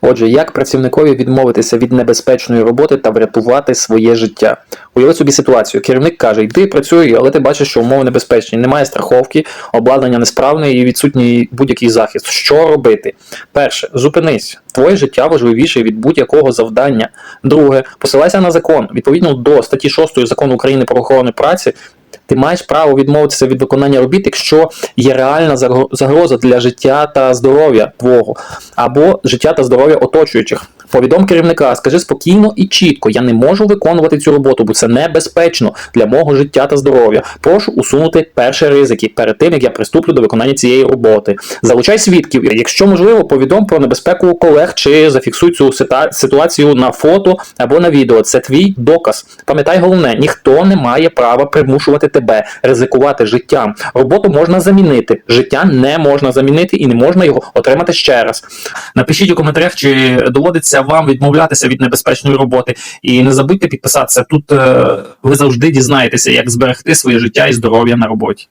Отже, як працівникові відмовитися від небезпечної роботи та врятувати своє життя? Уяви собі ситуацію. Керівник каже: йди працюй, але ти бачиш, що умови небезпечні. Немає страховки, обладнання несправне і відсутній будь-який захист. Що робити? Перше, зупинись. Твоє життя важливіше від будь-якого завдання. Друге, посилайся на закон. Відповідно до статті 6 закону України про охорону праці. Ти маєш право відмовитися від виконання робіт, якщо є реальна загро- загроза для життя та здоров'я твого, або життя та здоров'я оточуючих. Повідом керівника, скажи спокійно і чітко, я не можу виконувати цю роботу, бо це небезпечно для мого життя та здоров'я. Прошу усунути перші ризики перед тим, як я приступлю до виконання цієї роботи. Залучай свідків. Якщо можливо, повідом про небезпеку колег чи зафіксуй цю ситуацію на фото або на відео. Це твій доказ. Пам'ятай головне, ніхто не має права примушувати тебе ризикувати життям. Роботу можна замінити, життя не можна замінити і не можна його отримати ще раз. Напишіть у коментарях, чи доводиться вам відмовлятися від небезпечної роботи. І не забудьте підписатися. Тут е, ви завжди дізнаєтеся, як зберегти своє життя і здоров'я на роботі.